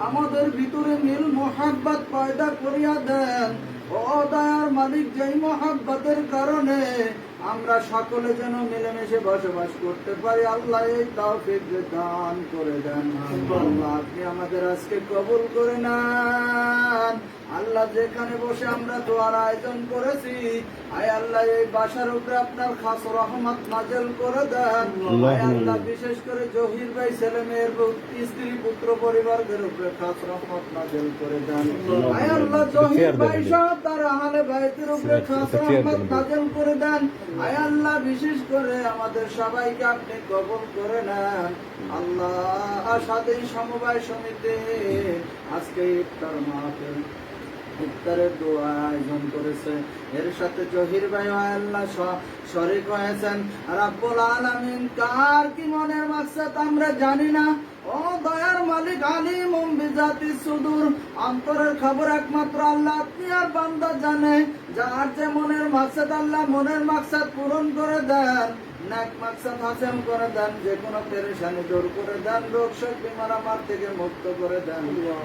আমাদের ভিতরে নীল মোহাব্বত পয়দা করিয়া দেন। ও দয়ার মালিক যেই মোহাব্বতের কারণে আমরা সকলে যেন মিলেমিশে বসবাস করতে পারি। আল্লাহ এই তৌফিক দান করে দেন। আল্লাহ আপনি আমাদের আজকে কবুল করে নেন। আল্লাহ যেখানে বসে আমরা দোয়ার আয়োজন করেছি আয় আল্লাহ এই বাসার উপরে আপনার খাস রহমত নাজেল করে দেন। আয় আল্লাহ বিশেষ করে জহির ভাই ছেলে মেয়ের স্ত্রী পুত্র পরিবারদের উপরে খাস রহমত নাজেল করে দেন। আয় আল্লাহ জহির ভাই সহ তার আহলে ভাইদের উপরে খাস রহমত নাজেল করে দেন। আয় আল্লাহ, বিশেষ করে আমাদের সবাইকে আপনি কবল করে নেন। আল্লাহ সাথে সমবায় সমিতি আজকে ইফতার মাহফিল ইফতারের দোয়া আয়োজন করেছে। এর সাথে জহির ভাই আল্লাহ শ- শরিক হয়েছেন। রাব্বুল আলামিন, কার কি মনের মাকসাদ আমরা জানি না। ও দয়ার মালিক আলিম বিজাতি সুদূর। অন্তরের খবর একমাত্র আল্লাহ, আপনি আর বান্দা জানে। যার যে মনের মাকসাদ আল্লাহ মনের মাকসাদ পূরণ করে দেন। নাক মাকসাদ হাসেন করে দেন যে কোনো পেরেশানি দূর করে দেন রোগ শোক বিমার থেকে মুক্ত করে দেন।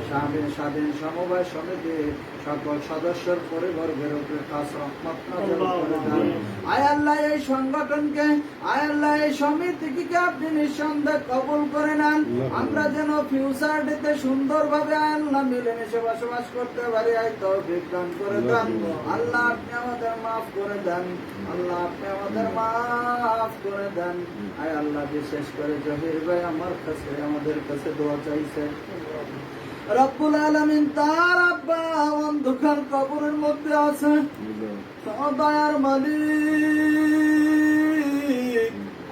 স্বাধীন স্বাধীন সমবায় সমিতি সকল সদস্যর পরিবর্গের উপরে খাস রহমত করে দেন। আয় আল্লাহ এই সংগঠনকে আয় আল্লাহ এই সমিতিকে আপনি নিঃসন্দেহে কবুল করে নেন? আমরা যেন ফিউচার ডেতে সুন্দরভাবে আল্লাহ মিলেমিশে বসবাস করতে পারি আয় করে দেন। আল্লাহ আপনি আমাদের মাফ করে দেন। আল্লাহ আপনি আমাদের মাফ করে দেন। আয় আল্লাহ বিশেষ করে জহির ভাই আমার কাছে, আমাদের কাছে দোয়া চাইছে রব্বুল আলামিন তার আব্বা অন্ধকার কবরের মধ্যে আছে দয়ার মালিক।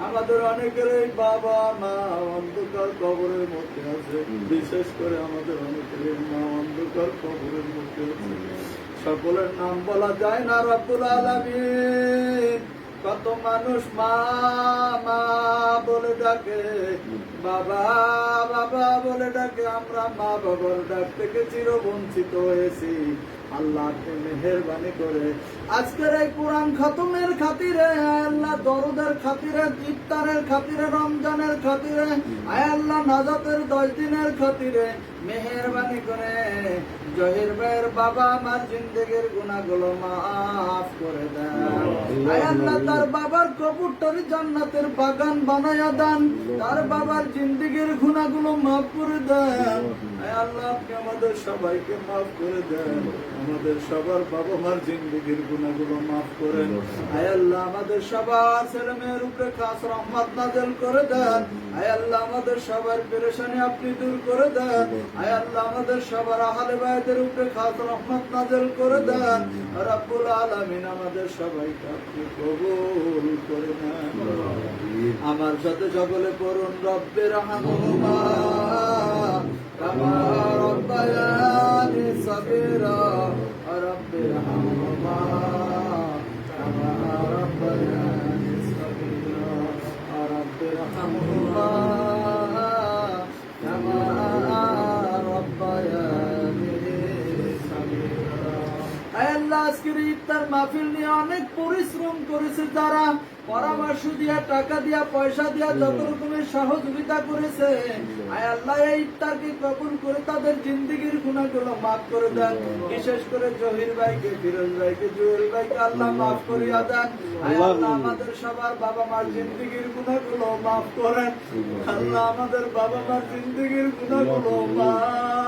আমাদের অনেকের বাবা, মা অন্ধকার কবরের মধ্যে আছে। বিশেষ করে আমাদের অনেকের মা অন্ধকার কবরের মধ্যে আছে। সকলের নাম বলা যায় না রব্বুল আলামিন। কত মানুষ মা মা বলে ডাকে। বাবা বাবা বলে ডাকে, আমরা মা বাবার ডাক থেকে চির বঞ্চিত হয়েছি। আল্লাহ আপনি মেহরবানি করে। আজকের এই কোরআন খতমের খাতিরে, আল্লাহ দরদের খাতিরে, ইফতারের খাতিরে, রমজানের খাতিরে, আয় আল্লাহ নাজাতের দশ দিনের খাতিরে মেহরবানি করে জহির ভাইয়ের বাবা আমার জিন্দগির গুণাগুলো মাফ করে দেন। আল্লাহ তার বাবার কবুতরি জান্নাতের বাগান বানায়া দেন। তার বাবার জিন্দগির গুণাগুলো মাফ করে দেন। আল্লাহ আপনি আমাদের সবাইকে মাফ করে দেন। আমাদের সবার বাবা মার জিন্দগির গুণাগুলো মাফ করেন। আয় আল্লাহ আমাদের সবার ছেলে মেয়ের উপরে খাস রহমত নাজেল করে দেন। আয় আল্লাহ আমাদের সবার পেরেশানি আপনি দূর করে দেন। আয় আল্লাহ আমাদের সবার আহালে ভাইদের উপরে খাস রহমত নাজেল করে দেন। রাব্বুল আলামিন আমাদের সবাইকে আপনি কবুল করে নেন। আমার সাথে সকলে পড়ুন রব্বের হামহুমা কামা রব্বায়ানি রব্বের হামহুমা আজকের ইফতার মাহফিল নিয়ে অনেক পরিশ্রম করেছে যারা পরামর্শ দিয়া টাকা দিয়া পয়সা দিয়া যত রকমের সহযোগিতা করেছে। আয় আল্লাহ এই ইফতারকে কবুল করে তাদের জিন্দগির গুণাগুলো মাফ করে দেন। বিশেষ করে জহির ভাইকে ফিরোজ ভাইকে জুয়েল ভাইকে আল্লাহ মাফ করিয়া দেন। আয় আল্লাহ। আমাদের সবার বাবা মার জিন্দগির গুণাগুলো মাফ করেন। আল্লাহ। আমাদের বাবা মার জিন্দগির গুণাগুলো মাফ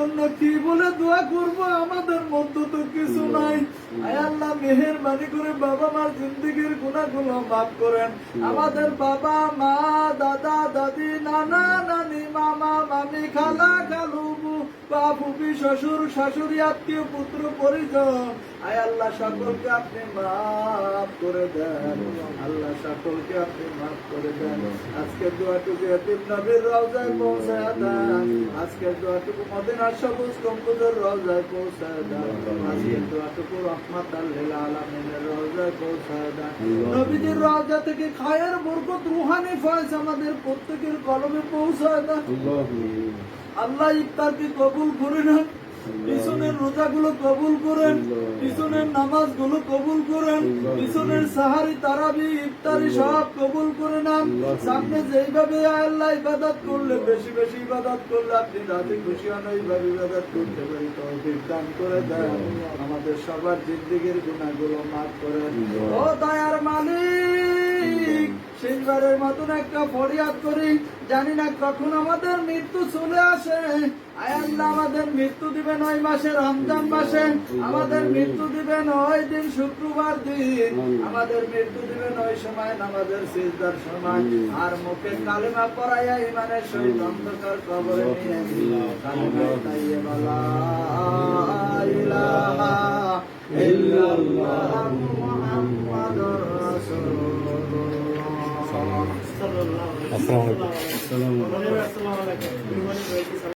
জন্য কি বলে দোয়া করব? আমাদের মধ্যে তো কিছু নাই। আল্লাহ, মেহেরবানি করে বাবা মার জিন্দগির গুণাগুলো মাফ করেন। আমাদের বাবা, মা, দাদা, দাদি, নানা, নানি, মামা, মামি, খালা, খালু বাপুবি শ্বশুর, শাশুড়ি, আত্মীয়, পুত্র, পরিজন। আয় আল্লাহ, সকলকে আপনি মাফ করে দেন। আল্লাহ, সকলকে আপনি মাফ করে দেন। আজকের দোয়াটুকু এতিম নবীর রওজায় পৌঁছায় দেন। আজকের দোয়াটুকু সবুজ কম্পুজের রওজায় পৌঁছায় দেন আজকের দোয়াটুকু রহমত আল্লিল আলামিনের রওজায় পৌঁছায় দেন নবীজির রওজা থেকে খায়ের বরকত রুহানি ফয়েজ আমাদের প্রত্যেকের কলমে পৌঁছায় আল্লাহ ইফতারকে কবুল করে নেন। পিছনের রোজাগুলো কবুল করেন পিছনের নামাজগুলো কবুল করেন পিছনের সাহারি তারাবি ইফতারি সব কবুল করে নেন। সামনে যেইভাবে আল্লাহ ইবাদত করলে বেশি বেশি ইবাদত করলে আপনি রাতে খুশি হন ওইভাবে ইবাদত করতে পারি তৌফিক দান করে দেন। আমাদের সবার জিন্দিগির গুণাগুলো মাফ করেন। ও দয়ার মালিক! শেষবারের মতন একটা ফরিয়াদ করি। জানি না কখন আমাদের মৃত্যু চলে আসে। আমাদের মৃত্যু দিবেন ওই মাসে রমজান মাসে। আমাদের মৃত্যু দিবেন ওই দিন শুক্রবার দিন। আমাদের মৃত্যু দিবেন ওই সময় আমাদের সিজদার সময়। আর মুখে কালেমা পড়াইয়া ইমানের সহিত অন্ধকার কবরে নিয়ে গেল কালেমা তাইয়্যিবা, লা ইলাহা ইল্লাল্লাহু। আসসালামু আলাইকুম।